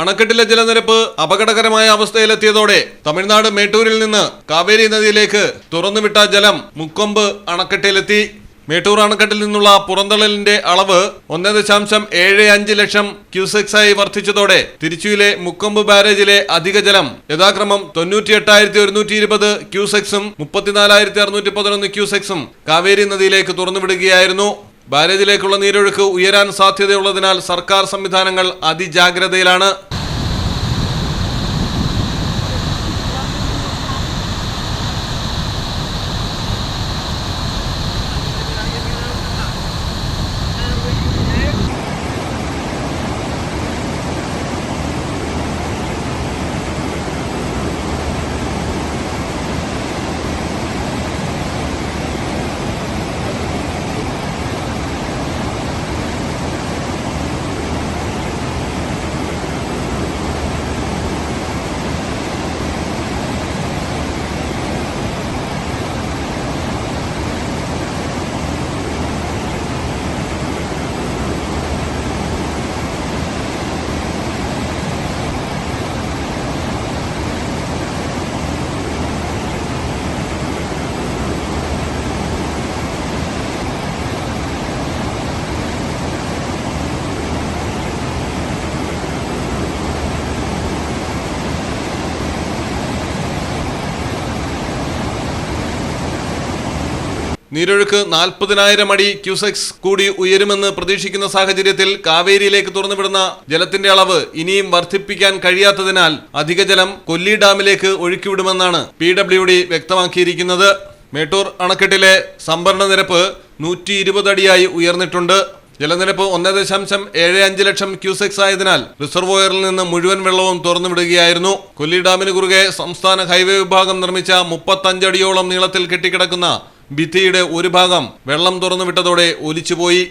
അണക്കെട്ടിലെ ജലനിരപ്പ് അപകടകരമായ അവസ്ഥയിലെത്തിയതോടെ തമിഴ്നാട് മേട്ടൂരിൽ നിന്ന് കാവേരി നദിയിലേക്ക് തുറന്നുവിട്ട ജലം മുക്കൊമ്പ് അണക്കെട്ടിലെത്തി. മേട്ടൂർ അണക്കെട്ടിൽ നിന്നുള്ള പുറന്തള്ളലിന്റെ അളവ് ഒന്ന് ദശാംശം ഏഴ് അഞ്ച് ലക്ഷം ക്യൂസെക്സായി വർദ്ധിച്ചതോടെ തിരുച്ചിയിലെ മുക്കൊമ്പ് ബാരേജിലെ അധിക ജലം യഥാക്രമം തൊണ്ണൂറ്റി എട്ടായിരത്തി ഒരുന്നൂറ്റി ഇരുപത് ക്യൂസെക്സും മുപ്പത്തിനാലായിരത്തി അറുന്നൂറ്റി പതിനൊന്ന് ക്യൂസെക്സും കാവേരി നദിയിലേക്ക് തുറന്നുവിടുകയായിരുന്നു. ബാരേജിലേക്കുള്ള നീരൊഴുക്ക് ഉയരാൻ സാധ്യതയുള്ളതിനാൽ സർക്കാർ സംവിധാനങ്ങൾ അതിജാഗ്രതയിലാണ്. നീരൊഴുക്ക് നാൽപ്പതിനായിരം അടി ക്യൂസെക്സ് കൂടി ഉയരുമെന്ന് പ്രതീക്ഷിക്കുന്ന സാഹചര്യത്തിൽ കാവേരിയിലേക്ക് തുറന്നുവിടുന്ന ജലത്തിന്റെ അളവ് ഇനിയും വർദ്ധിപ്പിക്കാൻ കഴിയാത്തതിനാൽ അധിക ജലം കൊല്ലി ഡാമിലേക്ക് ഒഴുക്കിവിടുമെന്നാണ് പി വ്യക്തമാക്കിയിരിക്കുന്നത്. മേട്ടൂർ അണക്കെട്ടിലെ സംഭരണ നിരപ്പ് നൂറ്റി ഇരുപത് അടിയായി ഉയർന്നിട്ടുണ്ട്. ജലനിരപ്പ് ഒന്ന് ദശാംശം ഏഴ് അഞ്ച് ലക്ഷം ക്യൂസെക്സ് ആയതിനാൽ റിസർവോയറിൽ നിന്ന് മുഴുവൻ വെള്ളവും തുറന്നുവിടുകയായിരുന്നു. കൊല്ലി ഡാമിന് കുറുകെ സംസ്ഥാന ഹൈവേ വിഭാഗം നിർമ്മിച്ച മുപ്പത്തഞ്ചടിയോളം നീളത്തിൽ കെട്ടിക്കിടക്കുന്ന ഭിത്തിയുടെ ഒരു ഭാഗം വെള്ളം തുറന്നു തുറന്നുവിട്ടതോടെ ഒലിച്ചുപോയി.